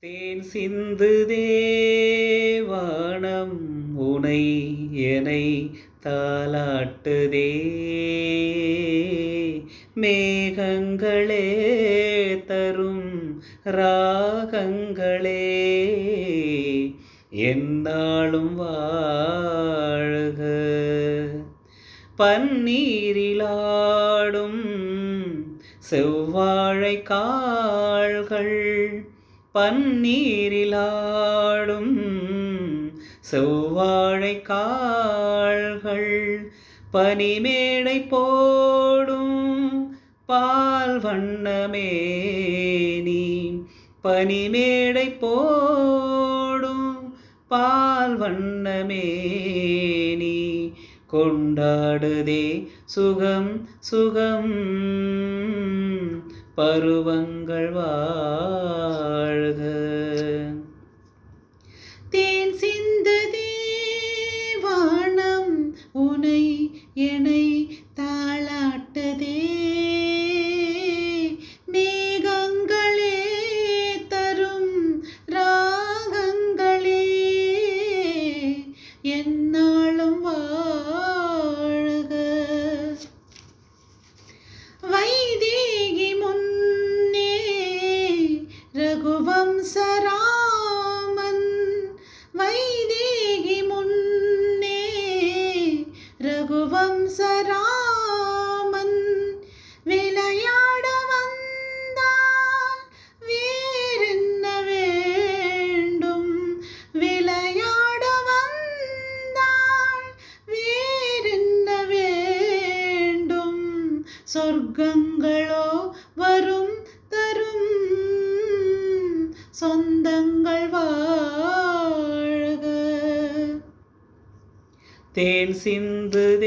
தேன் சிந்து தேவானம் உனை எனை தாளாட்டுதே. மேகங்களே தரும் ராகங்களே என்னாலும் வாழ்க. பன்னீரிலாடும் செவ்வாழை கால்கள் பன்னீரிலாடும் செவ்வாழை கால்கள் பனிமேடை போடும் பால் வண்ணமேனி பனிமேடை போடும் பால் வண்ணமேனி கொண்டாடுதே சுகம் சுகம். பருவங்கள் வாழ்க. தேன் சிந்ததே வானம் உனை என ரகுவம்சராமன் விளையாட வந்தால் வேறென்ன வேண்டும்? விளையாட வந்தால் வேறென்ன வேண்டும்? சொர்க்கங்கள் தேன் சிந்து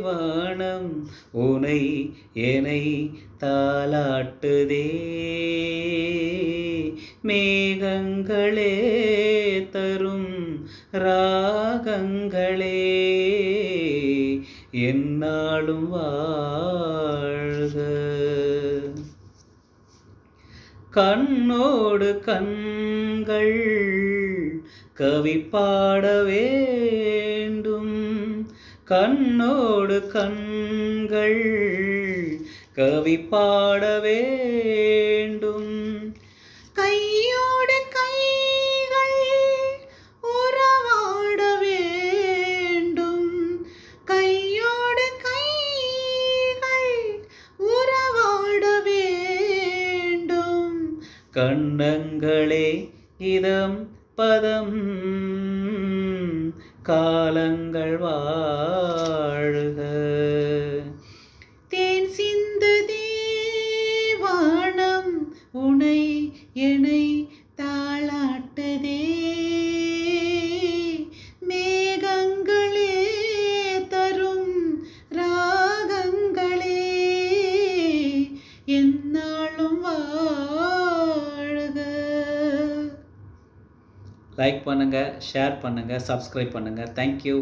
தேவானம் உனை எனை தாளாட்டுதே. மேகங்களே தரும் ராகங்களே என்னாலும் வாழ்க. கண்ணோடு கண்கள் கவி பாடவே கண்ணோடு கண்கள் கவி பாட வேண்டும். கையோடு கைகள் உறவாட வேண்டும். கையோடு கைகள் உறவாட வேண்டும். கண்ணங்களே இதம் பதம். காலங்கள் வாழ்க. தேன் சிந்ததே வானம் உனை எனை லைக் பண்ணுங்கள் ஷேர் பண்ணுங்கள் சப்ஸ்கிரைப் பண்ணுங்கள் தேங்க்யூ